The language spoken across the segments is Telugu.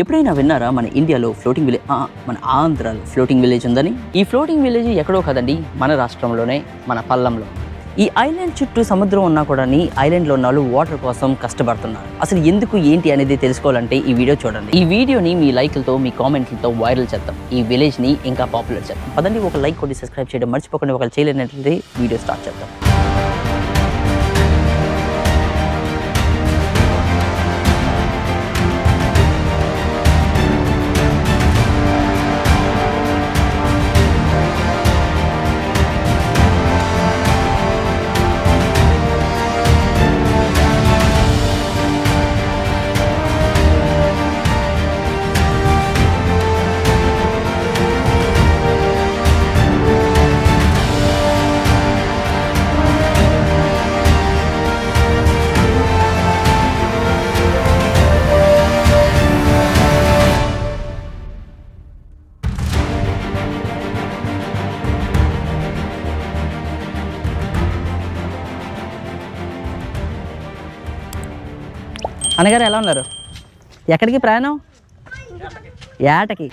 ఎప్పుడైనా విన్నారా మన ఇండియాలో ఫ్లోటింగ్ విలేజ్ మన ఆంధ్రాలో ఫ్లోటింగ్ విలేజ్ ఉందని? ఈ ఫ్లోటింగ్ విలేజ్ ఎక్కడో కదండి మన రాష్ట్రంలోనే మన పల్లంలో. ఈ ఐలాండ్ చుట్టూ సముద్రం ఉన్నా కూడా ఐలాండ్లో ఉన్న వాళ్ళు వాటర్ కోసం కష్టపడుతున్నారు. అసలు ఎందుకు ఏంటి అనేది తెలుసుకోవాలంటే ఈ వీడియో చూడండి. ఈ వీడియోని మీ లైక్లతో మీ కామెంట్లతో వైరల్ చేద్దాం. ఈ విలేజ్ని ఇంకా పాపులర్ చేద్దాం. పదండి ఒక లైక్ కొట్టి సబ్స్క్రైబ్ చేయడం మర్చిపోకుండా ఒకళ్ళు చేయలేనట్లయితే వీడియో స్టార్ట్ చేద్దాం. అన్నగారు ఎలా ఉన్నారు? ఎక్కడికి ప్రయాణం? ఏటకి?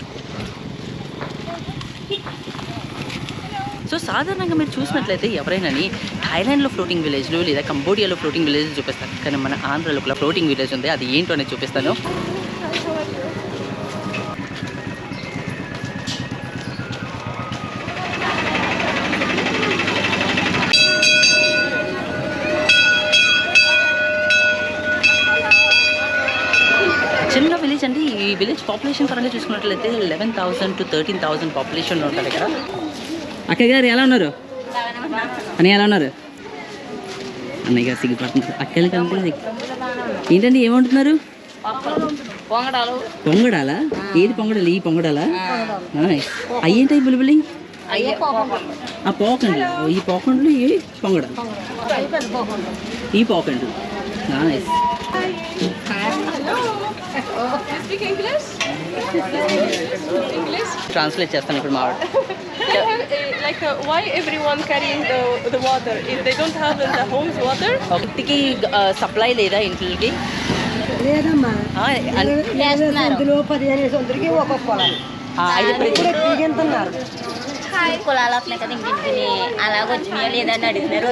సో సాధారణంగా మీరు చూసినట్లయితే ఎవరైనా థాయిలాండ్లో ఫ్లోటింగ్ విలేజ్లు లేదా కంబోడియాలో ఫ్లోటింగ్ విలేజ్ చూపిస్తారు. కానీ మన ఆంధ్రలో కూడా ఫ్లోటింగ్ విలేజ్ ఉంది. అది ఏంటో అనేది చూపిస్తాను. పాపులేషన్ పరంగా చూసుకున్నట్లయితే eleven thousand to thirteen thousand population ఉంటుంది ఇక్కడ. అక్కయ్య గారు ఎలా ఉన్నారు? అని ఎలా ఉన్నారు? అన్నయ్య గారు సిగ్గుపడుతున్నారు అక్కలు కంటే ఏంటండి ఏమంటున్నారు? పొంగడాలు. పొంగడాలా? ఏది పొంగడాలి? ఈ పొంగడాలా? అయ్యేంటాయి బులిబులి ఆ పోకండ్లు ఈ పోకండ్లు ఈ పొంగడాలు. ఈ పోకండ్లు. నైస్? ట్రాన్స్లేట్ చేస్తాను ఇప్పుడు మా uh, uh, why everyone carrying the, the water? If they don't have in the homes water, ఒకటికి సప్లై లేదా ఇంట్లోకి లేదమ్మా అందులో పదిహేను ఒక్కొక్క పొలం ఇప్పుడు కులాలు వస్తున్నాయి కదా లేదని అడిగినారు.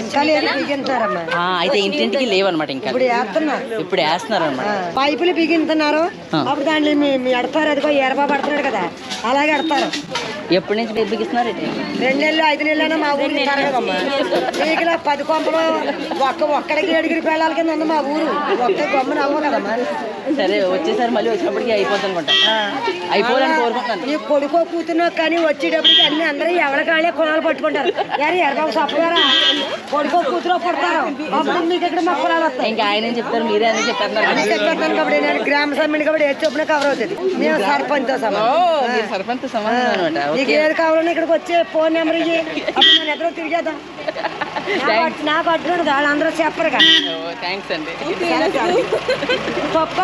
ఆ, అయితే ఇంటింటికి లేవన్నమాట ఇంకా. ఇప్పుడు వేస్తున్నారు. ఇప్పుడు వేస్తున్నారు అనమాట ఆ, పైపులు బిగింతున్నారు. అప్పుడు దాంట్లో మీ- మీ ఎడతారు అదిగో ఎరబా పడుతున్నాడు కదా. అలాగే ఎడతారు ఎప్పటి నుంచి మీరు బిగిస్తున్నారు ఇది? రెండు నెలలు ఐదు నెలలు మా ఊరు కదమ్మా. ఇలా పది కొంపలు ఒక్క ఒక్కడికి ఏడుగురి పిల్లల కింద ఉంది మా ఊరు. ఒక్క గమ్మున అవ్వ కదమ్మా. సరే వచ్చేసారి మళ్ళీ వచ్చినప్పటికి అయిపోతుంది అనుకుంటా. అయిపోవాలని కోరుకుంటున్నాను. నీ కొడుకో కూతునో కానీ వచ్చేటప్పటికి అన్ని అందరూ ఎవరి కాళ్ళే కులాలు పట్టుకుంటారు? యారు ఎరబాబు చెప్పగారా? కొడుకో కూతురో పుడతారు? అప్పుడు మీకు ఇక్కడ మా కులాలు వస్తాయి? ఇంకా ఆయన చెప్తారు? మీరే అని చెప్పారు చెప్పేస్తాను కాబట్టి నేను గ్రామ సభ్యుని కాబట్టి ఏది చొప్పున కవర్ అవుతుంది? మేము సర్పంచ్ సర్పంచ్ నీకు ఏది కావాలన్నా ఇక్కడికి వచ్చే ఫోన్ నెంబర్ ఇయ్యి. అప్పుడు నేను ఎదురు తిరిగేద్దాం. నాకు అట్- నాకు అట్టుకున్నది వాళ్ళందరూ చెప్పరు కదా. థ్యాంక్స్ అండి. గొప్ప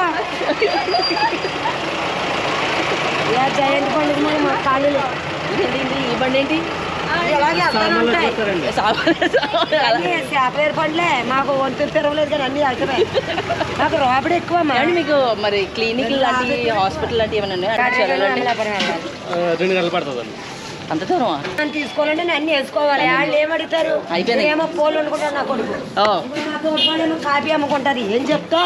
ఇలా జయంతి పండుగ మా కాళ్ళు ఏంటి ఈ బండి ఏంటి? చేపలేరు పండ్లే. మాకు వంతు తిరగలేదు కానీ అన్ని అవుతున్నాయి నాకు రాబడి ఎక్కువ మీకు మరి క్లినిక్ లాంటి హాస్పిటల్ లాంటి ఏమైనా. రెండు గంటలు పడుతుందండి. అంత దూరమా? తీసుకోవాలంటే నేను అన్ని వేసుకోవాలి. వాళ్ళు ఏం అడుగుతారు అయిపోయింది. ఏమో పోలు అనుకుంటారు నా కొడుకు. కాపీ అమ్ముకుంటది ఏం చెప్తా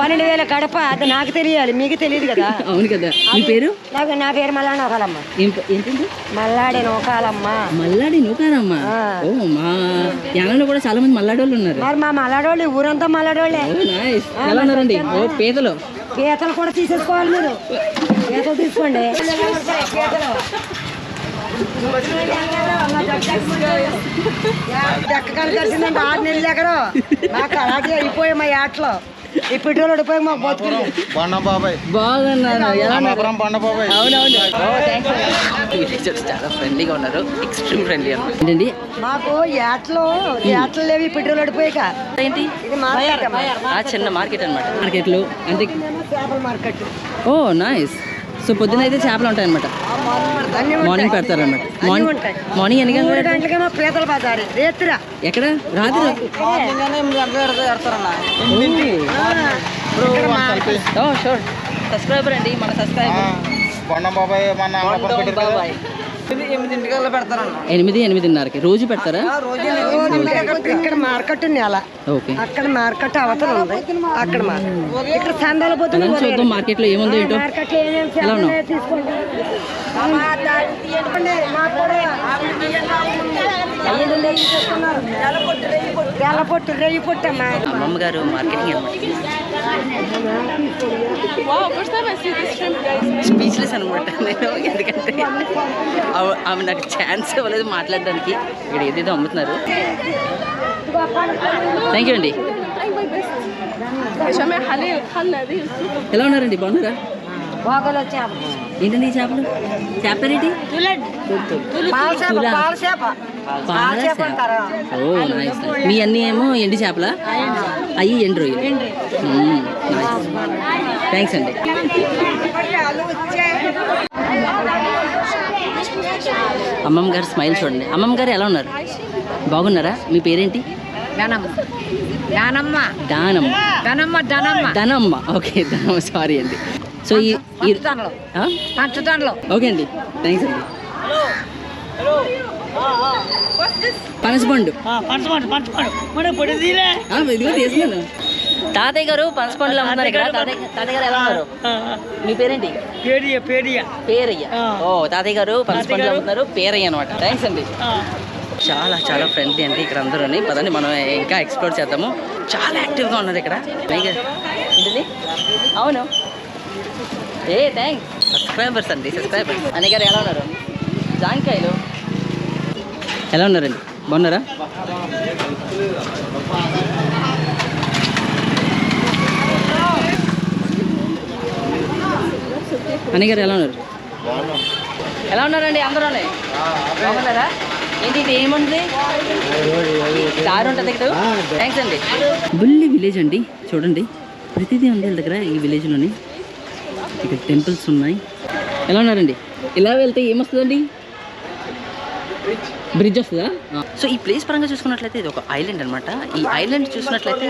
పన్నెండు వేల గడప అది నాకు తెలియాలి మీకు తెలియదు కదా. అవును కదా. మీ పేరు? నాకు నా పేరు మల్లాడి నోకాలమ్మ ఏంటండి? మల్లాడి నోకాలమ్మ. మల్లాడి నూకారమ్మా ఆ. ఓ మా యానంలో కూడా చాలా మంది మల్లాడి వాళ్ళు ఉన్నారు. మరి మా మల్లాడోళ్ళు ఊరంతా మల్లాడోళ్ళే. ఎలా ఉన్నారండి? ఓ పీతలు. పీతలు కూడా తీసేసుకోవాలి మీరు. పీతలు తీసుకోండి. పీతలు. ఎక్కకాలు కలిసిందంటే ఆరు నెలలు ఎక్కడో నాకు అలాగే అయిపోయాయి మా ఆటలో ఈ పెట్రోల్ ఉడిపోయి మాకు బతుకులు. బండ బాబాయ్. రామాపురం బండ బాబాయ్. అవునవును. ఓ థ్యాంక్స్ చాలా ఫ్రెండ్లీగా ఉన్నారు. ఎక్స్ట్రీమ్ ఫ్రెండ్లీ ఏంటండి? మాకు ఏటలో ఏటలు లేవి పెట్రోల్ ఉడిపోయాక. ఏంటి ఇది మార్కెట్ అమ్మా. ఆ చిన్న మార్కెట్ అనమాట మార్కెట్లు. అంటే చేపల మార్కెట్. ఓ నైస్. సో పొద్దున అయితే చేపలు ఉంటాయి అనమాట మార్నింగ్ పెడతారు? అనమాట అన్ని మార్నింగ్. ఉంటాయి మార్నింగ్ ఎన్ని గంటలు ఎక్కడ రాత్రి సబ్స్క్రైబర్ అండి మన సబ్స్క్రైబర్. బాబాయ్ మన. బాబాయ్. ఎనిమిది ఎనిమిదిన్నరకి. రోజు పెడతారా? ఇక్కడ మార్కెట్ నేల ఓకే. అక్కడ మార్కెట్ అవతల ఉంది. అక్కడ మార్కెట్ ఇక్కడ సందాల పోతుంది అలా చూద్దాం మార్కెట్లో ఏముందో ఏంటో. మార్కెట్ ఏమేమి ఎలా ఉన్నావు? వేల పొట్టు రెయ్యి పొట్టమ్మా అమ్మమ్మ గారు మార్కెటింగ్ స్పీచ్లెస్ అనమాట నేను ఎందుకంటే ఆమె నాకు ఛాన్స్ ఇవ్వలేదు మాట్లాడడానికి. ఇక్కడ ఏదైతే అమ్ముతున్నారు. థ్యాంక్ యూ అండి. ఎలా ఉన్నారండి? బాగున్నారా? బాగోలో ఏంటండి చేపలు? చేప రేటి? ఓ నైస్ మీ అన్నీ ఏమో ఎండి చేపలా? అయ్యి ఎండు రొయ్యలు. థ్యాంక్స్ అండి. అమ్మమ్మ గారు స్మైల్ చూడండి. అమ్మమ్మ గారు ఎలా ఉన్నారు? బాగున్నారా? మీ పేరేంటి? దానమ్మ. దానమ్మ. దానమ్మ. దానమ్మ దానమ్మ. ధనమ్మ ఓకే ధనమ్మ సారీ అండి. సో ఈ ఓకే అండి. థ్యాంక్స్ అండి. పనసపండు. ఆ, ఇదిగో తీసుకున్నాను తాతయ్య గారు పనసపండులు అమ్ముతున్నారు ఇక్కడ. తాతయ్య తాతయ్య గారు ఎలా ఉన్నారు? మీ పేరేంటి? పేరయ్య. ఓ తాతయ్య గారు పనసపండులు అమ్ముతున్నారు పేరయ్య అనమాట థ్యాంక్స్ అండి. చాలా చాలా ఫ్రెండ్లీ అండి ఇక్కడ అందరూ పదండి మనం ఇంకా ఎక్స్ప్లోర్ చేద్దాము. చాలా యాక్టివ్గా ఉన్నారు ఇక్కడ. ఏంటిది? అవును. ఏ థ్యాంక్స్ సబ్స్క్రైబర్స్ అండి సబ్స్క్రైబర్స్ అన్నయ్య గారు ఎలా ఉన్నారు? జాంకాయలు. ఎలా ఉన్నారండి? బాగున్నారా? అన్నయ్య గారు ఎలా ఉన్నారు? ఎలా ఉన్నారండి? అందరూ బాగున్నారా? ఏంటి ఇది ఏముంది? కారు ఉంటుంది ఇక్కడ. థ్యాంక్స్ అండి. బుల్లి విలేజ్ అండి. చూడండి. ప్రతిదీ ఉంది వీళ్ళ దగ్గర ఈ విలేజ్లోని. ఇక్కడ టెంపుల్స్ ఉన్నాయి. ఎలా ఉన్నారండి? ఇలా వెళ్తే ఏమొస్తుందండి? బ్రిడ్జ్ వస్తుందా సో ఈ ప్లేస్ పరంగా చూసుకున్నట్లయితే ఇది ఒక ఐలాండ్ అనమాట ఈ ఐలాండ్ చూసినట్లయితే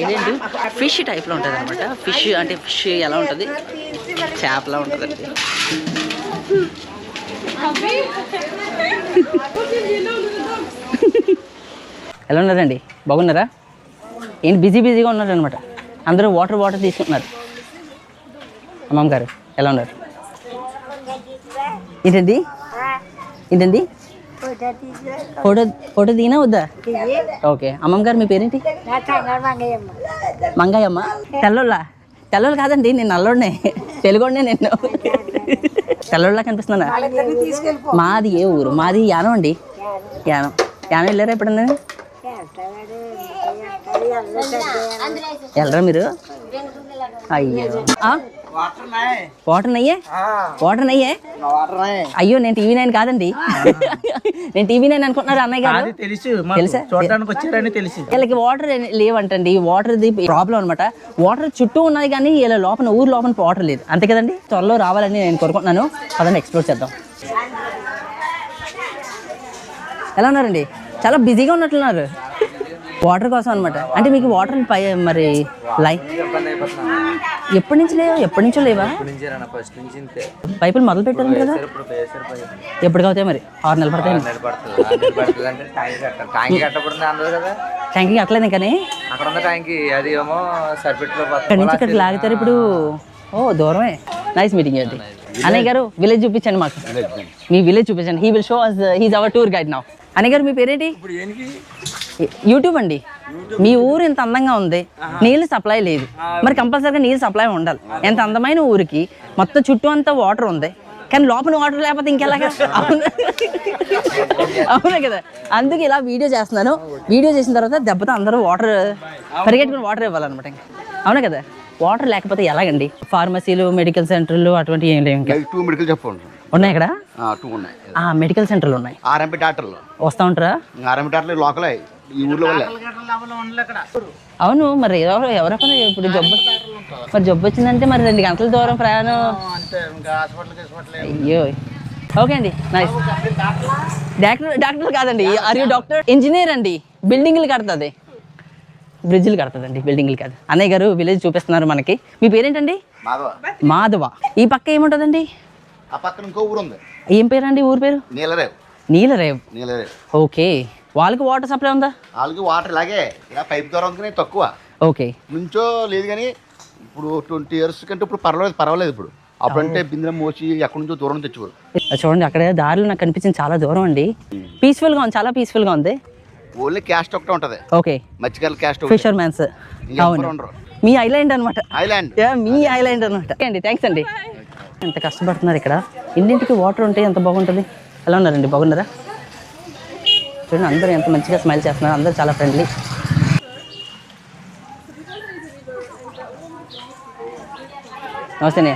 ఐలాండ్ ఫిష్ టైప్లో ఉంటుంది అనమాట ఫిష్ అంటే ఫిష్ ఎలా ఉంటుంది? చేపలా ఉంటుందండి ఎలా ఉన్నారండి బాగున్నారా? ఏంటి బిజీ బిజీగా ఉన్నారు అనమాట అందరూ వాటర్ వాటర్ తీసుకుంటున్నారు. అమ్మమ్మ గారు ఎలా ఉన్నారు? ఏంటండి ఏంటండి ఫోటో ఫోటో దిగినా వద్దా? ఓకే. అమ్మమ్మ గారు మీ పేరేంటి? మంగయ్యమ్మ. తెల్లోళ్ళ? తెల్లోళ్ళు కాదండి నేను నల్లోడినే. తెలుగోడినే నేను. తెల్లోళ్ళ కనిపిస్తున్నా మాది ఏ ఊరు? మాది యానం అండి. యానం. యానం వెళ్ళారా ఎప్పుడన్నా? వెళ్ళరా మీరు? అయ్యో? వాటర్ నయ్యే? వాటర్ నయ్యే? అయ్యో నేను టీవీ నైన్ కాదండి. నేను టీవీ నైన్ అనుకుంటున్నారు అన్నయ్య గారు. తెలుసు. తెలుసా? చూడడానికి వచ్చారని తెలుసు. వీళ్ళకి వాటర్ లేవంటండి. వాటర్ది ప్రాబ్లం అనమాట వాటర్ చుట్టూ ఉన్నది కానీ వీళ్ళ లోపల ఊరు లోపల వాటర్ లేదు. అంతే కదండి? త్వరలో రావాలని నేను కోరుకుంటున్నాను. పదండి ఎక్స్ప్లోర్ చేద్దాం. ఎలా ఉన్నారండి? చాలా బిజీగా ఉన్నట్లున్నారు వాటర్ కోసం అనమాట అంటే మీకు వాటర్ పై మరి లై ఎప్పటి నుంచి లేవు? ఎప్పటి నుంచో లేవా? ఫస్ట్ నుంచి ఇంతే. పైపులు మొదలు పెట్టారు కదా. ఎప్పుడు అవుతాయి మరి? ఆరు నెలలు పడతాయి. ట్యాంక్ కట్టలేదు కానీ? అక్కడ ఉన్న ట్యాంక్ అది ఏమో సర్ఫిట్లో ఇక్కడ నుంచి ఇక్కడ లాగుతారు ఇప్పుడు? ఓ దూరమే. నైస్ మీటింగ్ అండి అన్నయ్య గారు విలేజ్ చూపించండి మాకు. మీ విలేజ్ చూపించండి. He will show us his our tour guide now అన్నయ్య గారు మీ పేరేంటి? యూట్యూబ్ అండి. మీ ఊరు ఇంత అందంగా ఉంది. నీళ్ళు సప్లై లేదు. మరి కంపల్సరీగా నీళ్ళు సప్లై ఉండాలి. ఎంత అందమైన ఊరికి మొత్తం చుట్టూ అంతా వాటర్ ఉంది. కానీ లోపల వాటర్ లేకపోతే ఇంకెలాగా? అవును. అవునా కదా. అందుకే ఇలా వీడియో చేస్తున్నాను. వీడియో చేసిన తర్వాత దెబ్బతో అందరూ వాటర్ పరిగెట్టుకుని వాటర్ ఇవ్వాలన్నమాట ఇంకా. అవునా కదా? వాటర్ లేకపోతే ఎలాగండి? ఫార్మసీలు మెడికల్ సెంటర్లు అటువంటి ఏం లేవు ఇంకా. టూ మెడికల్ చెప్పండి. ఉన్నాయి ఇక్కడ? టూ ఉన్నాయి. ఆ మెడికల్ సెంటర్లు ఉన్నాయి. ఆర్ఎంపీ డాక్టర్లు. వస్తూ ఉంటారా? ఆర్ఎంపీ డాక్టర్లు లోకలే. ఈ ఊర్లో అవును మరి ఎవరు ఎవరొకరు ఇప్పుడు జబ్బు మరి జబ్బు వచ్చిందంటే మరి రెండు గంటల దూరం ప్రయాణం. అయ్యో. ఓకే అండి నైస్. డాక్టర్? డాక్టర్ కాదండి ఆర్ యూ డాక్టర్? ఇంజనీర్ అండి. బిల్డింగ్లు కడుతుంది. బ్రిడ్జిలు కడతాడండి బిల్డింగ్లు కాదు. అన్నయ్య గారు విలేజ్ చూపిస్తున్నారు మనకి. మీ పేరేంటండి? మాధవ. మాధవ. ఈ పక్క ఏముంటుందండి? ఆ పక్కన ఇంకో ఊరు ఉంది ఏం పేరండి ఊరి పేరు? నీలరేవ్. నీలరేవ్. నీలరేవ్. ఓకే. వాళ్ళకి వాటర్ సప్లై ఉందా? వాళ్ళకి వాటర్ ఇలాగే ఇలా పైప్ ద్వారా ఉంది తక్కువ. ఓకే నుంచో లేదు కానీ ఇప్పుడు ట్వంటీ ఇయర్స్ కంటే ఇప్పుడు పర్వాలేదు పర్వాలేదు ఇప్పుడు. అప్పుడంటే బిందెలు మోసి ఎక్కడి నుంచో దూరం తెచ్చేవారు చూడండి అక్కడ దారిలో నాకు కనిపించింది చాలా దూరం అండి. పీస్ఫుల్గా ఉంది చాలా పీస్ఫుల్గా ఉంది. ఓన్లీ క్యాస్ట్ ఒకటే ఉంటుంది. ఓకే మధ్యకాల క్యాస్ట్ ఫిషర్ మ్యాన్స్. మీ ఐలాండ్ అనమాట ఐలాండ్ మీ ఐలాండ్ అనమాట ఓకే అండి థ్యాంక్స్ అండి. ఎంత కష్టపడుతున్నారు ఇక్కడ. ఇంటింటికి వాటర్ ఉంటే ఎంత బాగుంటుంది? ఎలా ఉన్నారండి? బాగున్నారా? చూడండి అందరూ ఎంత మంచిగా స్మైల్ చేస్తున్నారు అందరూ చాలా ఫ్రెండ్లీ నమస్తేనే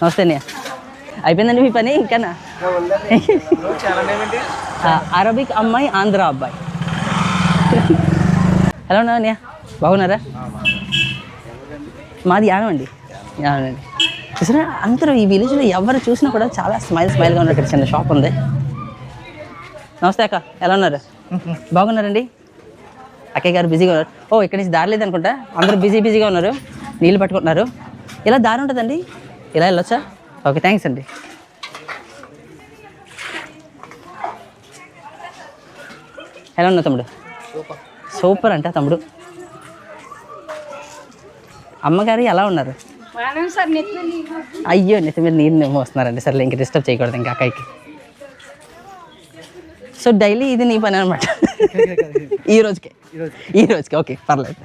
నమస్తేనే అయిపోయిందండి మీ పని? ఇంకానా? అరబిక్ అమ్మాయి ఆంధ్ర అబ్బాయి. ఎలా ఉన్నా బాగున్నారా? మాది యానం అండి. యానం అండి. చూసారా అందరూ ఈ విలేజ్లో ఎవరు చూసినా కూడా చాలా స్మైల్ స్మైల్గా ఉన్నారు ఇక్కడ చిన్న షాప్ ఉంది. నమస్తే అక్క. ఎలా ఉన్నారు? బాగున్నారండి? అక్కయ్య గారు బిజీగా ఉన్నారు. ఓ ఇక్కడి నుంచి దారి లేదనుకుంటా. అందరూ బిజీ బిజీగా ఉన్నారు. నీళ్ళు పట్టుకుంటున్నారు. ఇలా దారి ఉంటుందండి? ఇలా వెళ్ళొచ్చా? ఓకే థ్యాంక్స్ అండి. ఎలా ఉన్నావు తమ్ముడు? సూపర్ అంట తమ్ముడు. అమ్మగారు ఎలా ఉన్నారు? అయ్యో నెత్తి మీద నీరు మోస్తున్నారండి సరే ఇంక డిస్టర్బ్ చేయకూడదు ఇంకా అక్కయ్యకి సో డైలీ ఇది నీ పని అనమాట ఈ రోజుకే. ఈ రోజుకి. ఓకే పర్లేదు.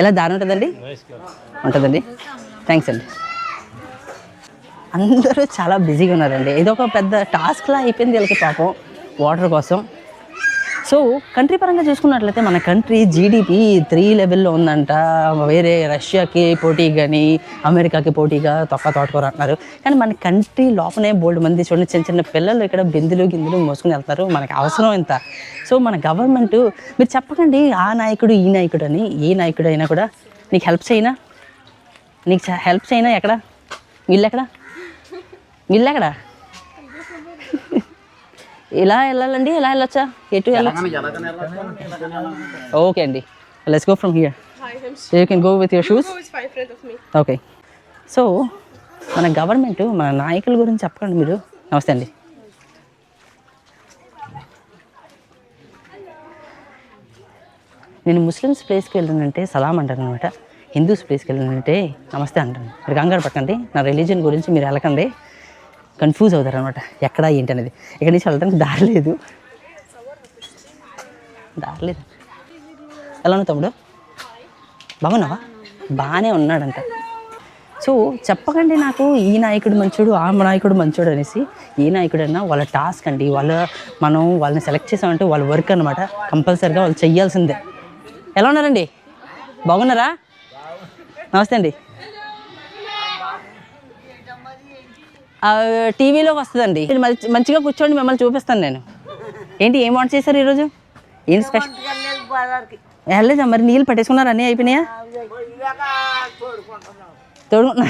ఎలా దారి ఉంటుందండి? ఉంటుందండి. థ్యాంక్స్ అండి. అందరూ చాలా బిజీగా ఉన్నారండి. ఏదో ఒక పెద్ద టాస్క్లా అయిపోయింది వీళ్ళకి పాపం. వాటర్ కోసం. సో కంట్రీ పరంగా చూసుకున్నట్లయితే మన కంట్రీ జీడిపి త్రీ లెవెల్లో ఉందంట. వేరే రష్యాకి పోటీ కానీ అమెరికాకి పోటీగా తొక్క తోటకూర అంటున్నారు. కానీ మన కంట్రీ లోపలనే బోల్డ్ మంది చూడండి చిన్న చిన్న పిల్లలు ఇక్కడ బిందులు గిందులు మోసుకుని వెళ్తారు. మనకి అవసరం ఇంత. సో మన గవర్నమెంట్ మీరు చెప్పకండి ఆ నాయకుడు ఈ నాయకుడు అని ఏ నాయకుడు అయినా కూడా నీకు హెల్ప్ చేయనా? నీకు హెల్ప్ చేయనా ఎక్కడ? వీళ్ళు ఎక్కడ? ఎక్కడ? ఇలా వెళ్ళాలండి? ఇలా వెళ్ళొచ్చా? ఎటు వెళ్ళొచ్చు? ఓకే అండి. Let's go from here you can go with your shoes? Okay so మన గవర్నమెంట్ మన నాయకుల గురించి చెప్పకండి మీరు. నమస్తే అండి. నేను ముస్లిమ్స్ ప్లేస్కి వెళ్ళానంటే సలాం అంటాను అనమాట హిందూస్ ప్లేస్కి వెళ్ళానంటే నమస్తే అంటాను. మీరు కంగారు పట్టండి నా రిలీజన్ గురించి మీరు వెళ్ళకండి. కన్ఫ్యూజ్ అవుతారు అనమాట ఎక్కడ ఏంటి అనేది. ఇక్కడ నుంచి వెళ్ళడానికి దారి లేదు. దారి లేదు. ఎలా ఉన్నావు తమ్ముడు? బాగున్నావా? బాగానే ఉన్నాడంట. సో చెప్పకండి నాకు ఈ నాయకుడు మంచోడు ఆ నాయకుడు మంచోడు అనేసి. ఏ నాయకుడైనా వాళ్ళ టాస్క్ అండి వాళ్ళ మనం వాళ్ళని సెలెక్ట్ చేసామంటే వాళ్ళ వర్క్ అనమాట కంపల్సరిగా వాళ్ళు చెయ్యాల్సిందే. ఎలా ఉన్నారండి? బాగున్నారా? నమస్తే అండి. ఆ, టీవీలోకి వస్తుందండి. మంచిగా కూర్చోండి మిమ్మల్ని చూపిస్తాను నేను. ఏంటి ఏం వంట చేశారు ఈరోజు? ఏంటి స్పెషల్? వెళ్ళలేదా మరి? నీళ్ళు పట్టేసుకున్నారు అన్నీ అయిపోయినాయా? తోడుకుంటున్నా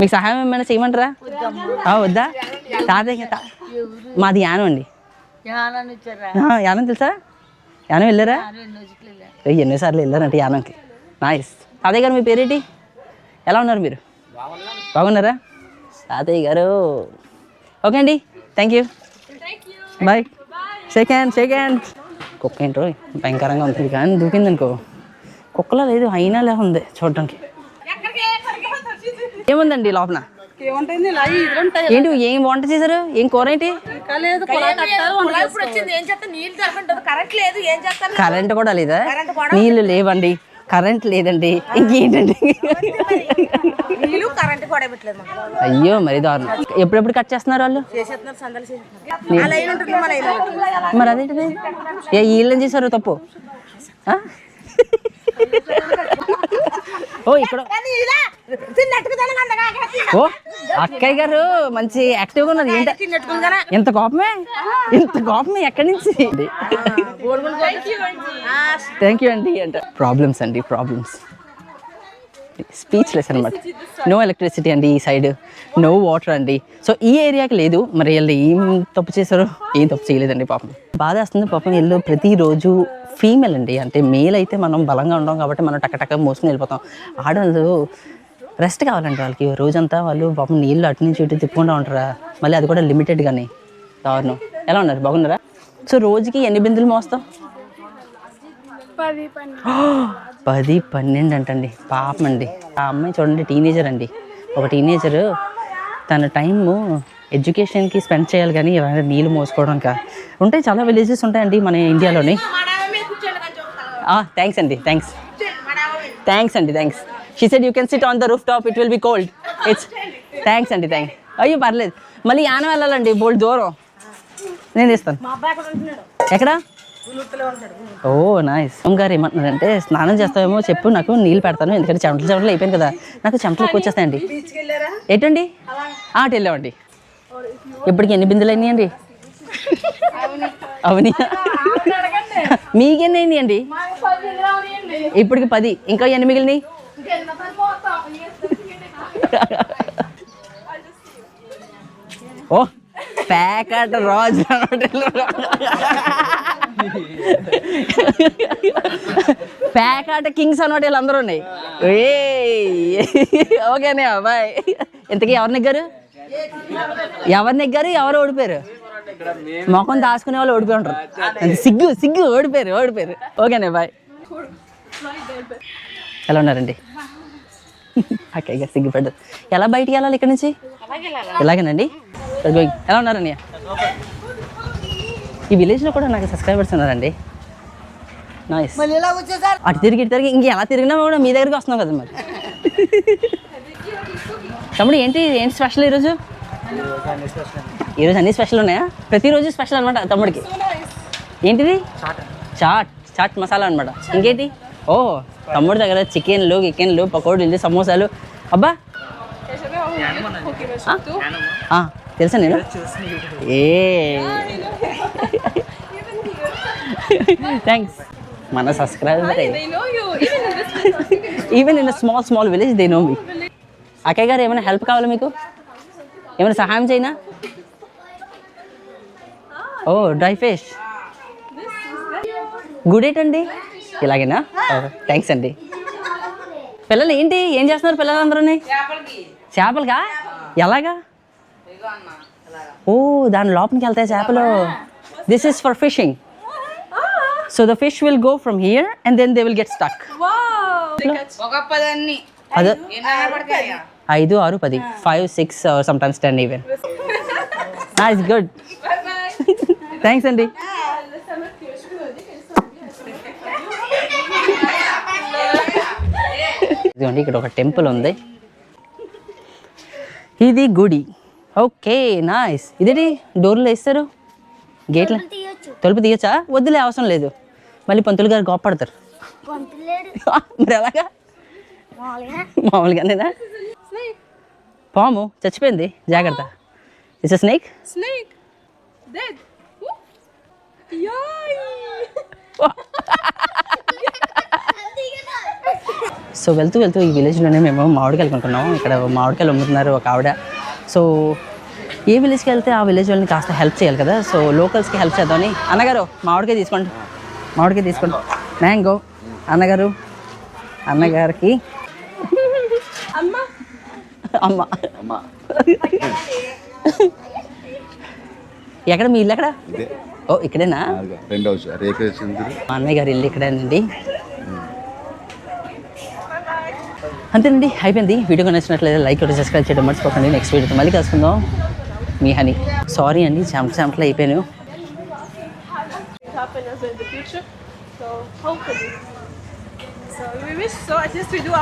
మీకు సహాయం ఏమైనా చేయమంటారా? ఆ, వద్దా? తాతయ్య మాది యానం అండి. ఆ, యానం తెలుసా? యానం వెళ్ళారా? ఏయ్, ఎన్నోసార్లు వెళ్ళారంటే యానంకి. నాయస్ తాతయ్య గారు మీ పేరేంటి? ఎలా ఉన్నారు మీరు? బాగున్నారా? తాతయ్య గారు. ఓకే అండి. Thank you bye shake hand shake hand కుక్క ఏంటో భయంకరంగా ఉంటుంది కానీ దూకింది అనుకో. కుక్కలా లేదు అయినా లే ఉంది చూడడానికి. ఏముందండి లోపల? ఏంటి ఏం వంట చేశారు? ఏం కూర ఏంటి? కరెంట్ కూడా లేదా? నీళ్ళు లేవండి. కరెంట్ లేదండి. ఇంకేంటండి? అయ్యో మరి దారుణం. ఎప్పుడెప్పుడు కట్ చేస్తున్నారు వాళ్ళు. మరి అదేంటిది? ఏ వీళ్ళని చేశారు తప్పు? ఓ ఇక్కడ. ఓ అక్కయ్య గారు మంచి యాక్టివ్గా ఉన్నది ఏంట? ఎంత కోపమే? ఇంత కోపమే ఎక్కడి నుంచి? థ్యాంక్ యూ అండి. అంట. ప్రాబ్లమ్స్ అండి ప్రాబ్లమ్స్ స్పీచ్లెస్ అనమాట నో ఎలక్ట్రిసిటీ అండి ఈ సైడ్ నో వాటర్ అండి. సో ఈ ఏరియాకి లేదు. మరి వీళ్ళు ఏం తప్పు చేశారో ఏం తప్పు చేయలేదండి పాపం. బాధేస్తుంది పాపం. వీళ్ళు ప్రతిరోజు ఫీమేల్ అండి. అంటే మేల్ అయితే మనం బలంగా ఉంటాం కాబట్టి మనం టక్క టక్క మోసుకుని వెళ్ళిపోతాం. ఆడవాళ్ళు రెస్ట్ కావాలండి వాళ్ళకి. రోజంతా వాళ్ళు పాపం నీళ్ళు అటు నుంచి ఇటు తిప్పుకుంటూ ఉంటారా? మళ్ళీ అది కూడా లిమిటెడ్ కానీ దారుణం. ఎలా ఉన్నారు? బాగున్నారా? సో రోజుకి ఎన్ని బిందులు మోస్తాం? పది పన్నెండు. అంటండి. పాపం అండి ఆ అమ్మాయి చూడండి టీనేజర్ అండి. ఒక టీనేజర్ తన టైము ఎడ్యుకేషన్కి స్పెండ్ చేయాలి కానీ నీళ్ళు మోసుకోవడానికి? ఉంటాయి చాలా విలేజెస్ ఉంటాయండి మన ఇండియాలోని థ్యాంక్స్ అండి థ్యాంక్స్ థ్యాంక్స్ అండి thanks she said you can sit on the roof top it will be cold it's thanks అండి థ్యాంక్ అయ్యో పర్లేదు. మళ్ళీ యాన వెళ్ళాలండి బోల్డ్ దూరం. నేను ఇస్తాను ఎక్కడ? ఓ నైస్ గారు ఏమంటున్నారంటే స్నానం చేస్తావేమో చెప్పు నాకు నీళ్ళు పెడతాను ఎందుకంటే చెమటలు చెమటలు అయిపోయింది కదా. నాకు చెమటలు ఎక్కువ వచ్చేస్తాయండి. ఏంటండి? అటు వెళ్ళామండి. ఇప్పటికి ఎన్ని బిందులు అయినాయండి? అవని. మీకెన్ని అయినాయి అండి? ఇప్పటికి పది. ఇంకా ఎన్ని మిగిలినాయి? ఓ ప్యాకెట్ రాజ్ ప్యాకెట్ కింగ్స్ అన్నమాట వీళ్ళందరూ ఉన్నాయి. ఏ ఓకేనే బాయ్. ఇంతకీ ఎవరు నెగ్గారు? ఎవరు నెగ్గారు? ఎవరు ఓడిపోయారు? మొఖం దాచుకునే వాళ్ళు ఓడిపోయి ఉంటారు. సిగ్గు సిగ్గు ఓడిపోయారు ఓడిపోయారు. ఓకేనే బాయ్. ఎలా ఉన్నారండి? ఓకే ఇక సిగ్గుపడ్డారు. ఎలా బయటికి వెళ్ళాలి ఇక్కడ నుంచి? ఇలాగేనండి. ఎలా ఉన్నారండి ఈ విలేజ్లో కూడా నాకు సబ్స్క్రైబర్స్ ఉన్నారండి. నైస్ అటు తిరిగి ఇటు తిరిగి ఇంక ఎలా తిరిగినా కూడా మీ దగ్గరికి వస్తున్నాం కదా మరి. తమ్ముడు ఏంటి ఏంటి స్పెషల్ ఈరోజు? ఈరోజు అన్ని స్పెషల్ ఉన్నాయా? ప్రతిరోజు స్పెషల్ అనమాట తమ్ముడికి. ఏంటిది? చాట్. చాట్ మసాలా అనమాట ఇంకేంటి? ఓ తమ్ముడి దగ్గర చికెన్లు గికెన్లు పకోడీలు సమోసాలు. అబ్బా! తెలుసా నేను? ఏ. థ్యాంక్స్ మన subscriber. Even in small small village they know me అక్కయ్య గారు ఏమైనా హెల్ప్ కావాలా మీకు? ఏమైనా సహాయం చేయనా? ఓ డ్రై ఫిష్. గుడ్ ఎయిట్ అండి. ఇలాగేనా? థ్యాంక్స్ అండి. పిల్లలు ఏంటి? ఏం చేస్తున్నారు పిల్లలందరూ చేపలుగా ఎలాగా? ఓ దాని లోపలికి వెళ్తాయి చేపలు. This is for fishing so the fish will go from here and then they will get stuck ఐదు ఆరు పది. Five six some times ten even it's good thanks అండి ఇదిగోండి ఇక్కడ ఒక టెంపుల్ ఉంది. ఇది గుడి. ఓకే నైస్ ఇదేంటి? డోర్లు వేస్తారు గేట్లు? తలుపు తీయచ్చా. వద్దులే అవసరం లేదు. మళ్ళీ పంతులు గారు గోపడతారు మరి ఎలాగా? మామూలుగానేనా పాము చచ్చిపోయింది. జాగ్రత్త. It's snake Snake. Dead. Whoop. Yay! So వెళ్తూ వెళ్తూ ఈ విలేజ్లోనే మేము మామిడికాయలు కొనుక్కున్నాం ఇక్కడ మామిడికాయలు అమ్ముతున్నారు ఒక ఆవిడ. సో ఏ విలేజ్కి వెళ్తే ఆ విలేజ్ వాళ్ళని కాస్త హెల్ప్ చేయాలి కదా. సో లోకల్స్కి హెల్ప్ చేద్దామని. అన్నగారు మామిడికాయ తీసుకోండి. మామిడికాయ తీసుకోండి. మ్యాంగో అన్నగారు అన్నగారికి. అమ్మ. అమ్మా. ఎక్కడ? మీ ఇల్లు ఎక్కడ? ఓ ఇక్కడేనా? మా అన్నయ్య గారి ఇల్లు ఇక్కడేనండి. అంతేనండి. అయిపోయింది. వీడియో నచ్చినట్లయితే లైక్ ఒకటి సబ్స్క్రైబ్ చేయడం మర్చిపోకండి. నెక్స్ట్ వీడియోతో మళ్ళీ కలుసుకుందాం. మీ హనీ. సారీ అండి. చెమట చెమటలు అయిపోయాను. Happen as in the. So hopefully. So we wish so at least we do